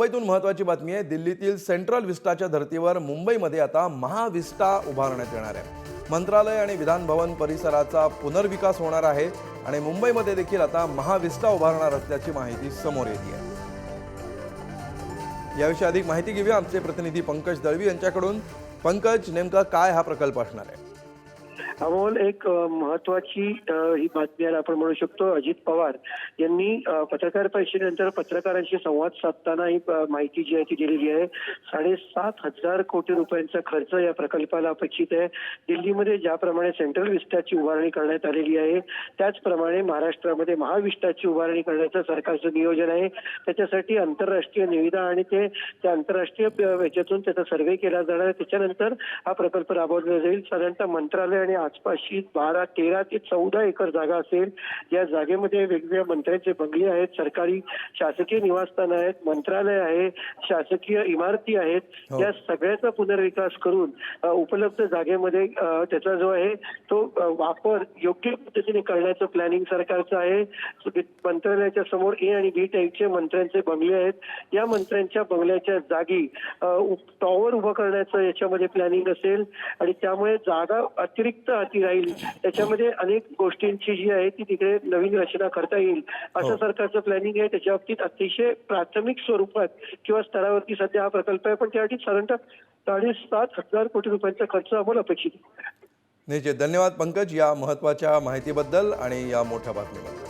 मुंबईतून महत्त्वाची बातमी आहे. दिल्लीतील सेंट्रल विस्टाच्या धर्तीवर मुंबईमध्ये आता महाविस्टा उभारण्यात येणार आहे. मंत्रालय आणि विधानभवन परिसराचा पुनर्विकास होणार आहे आणि मुंबईमध्ये देखील आता महाविस्टा उभारणार असल्याची माहिती समोर येते आहे. याविषयी अधिक माहिती घेऊया. आमचे प्रतिनिधी पंकज दळवी यांच्याकडून. पंकज नेमका काय हा प्रकल्प असणार आहे? अमोल एक महत्वाची ही बातमी आहे आपण म्हणू शकतो अजित पवार यांनी पत्रकार परिषदेनंतर पत्रकारांशी संवाद साधताना ही माहिती जी आहे ती दिलेली आहे. साडेसात हजार कोटी रुपयांचा खर्च या प्रकल्पाला अपेक्षित आहे. दिल्लीमध्ये ज्याप्रमाणे सेंट्रल विस्ताची उभारणी करण्यात आलेली आहे त्याचप्रमाणे महाराष्ट्रामध्ये महाविस्टाची उभारणी करण्याचं सरकारचं नियोजन आहे. त्याच्यासाठी आंतरराष्ट्रीय निविदा आणि ते त्या आंतरराष्ट्रीय याच्यातून त्याचा सर्व्हे केला जाणार आहे. त्याच्यानंतर हा प्रकल्प राबवला जाईल. साधारणतः मंत्रालय आणि आसपासची बारा तेरा ते चौदा एकर जागा असेल या जागेमध्ये वेगवेगळ्या मंत्र्यांचे बंगले आहेत सरकारी शासकीय निवासस्थान आहेत मंत्रालय आहे शासकीय इमारती आहेत हो. या सगळ्याचा पुनर्विकास करून उपलब्ध जागेमध्ये त्याचा जो आहे तो वापर योग्य पद्धतीने करण्याचं प्लॅनिंग सरकारचं आहे. ते मंत्रालयाच्या समोर ए आणि बी टाईपचे मंत्र्यांचे बंगले आहेत. या मंत्र्यांच्या बंगल्याच्या जागी टॉवर उभं करण्याचं याच्यामध्ये प्लॅनिंग असेल. आणि त्यामुळे जागा अतिरिक्त हाती राहील. त्याच्यामध्ये अनेक गोष्टींची जी आहे ती तिकडे नवीन रचना करता येईल. असं हो. सरकारचं प्लॅनिंग आहे. त्याच्या बाबतीत अतिशय प्राथमिक स्वरूपात किंवा स्तरावरती सध्या हा प्रकल्प आहे. पण त्यासाठी साधारणतः साडेसात हजार कोटी रुपयांचा खर्च आम्हाला अपेक्षित आहे. निश्चित धन्यवाद पंकज या महत्त्वाच्या माहितीबद्दल आणि या मोठ्या बातमीबद्दल.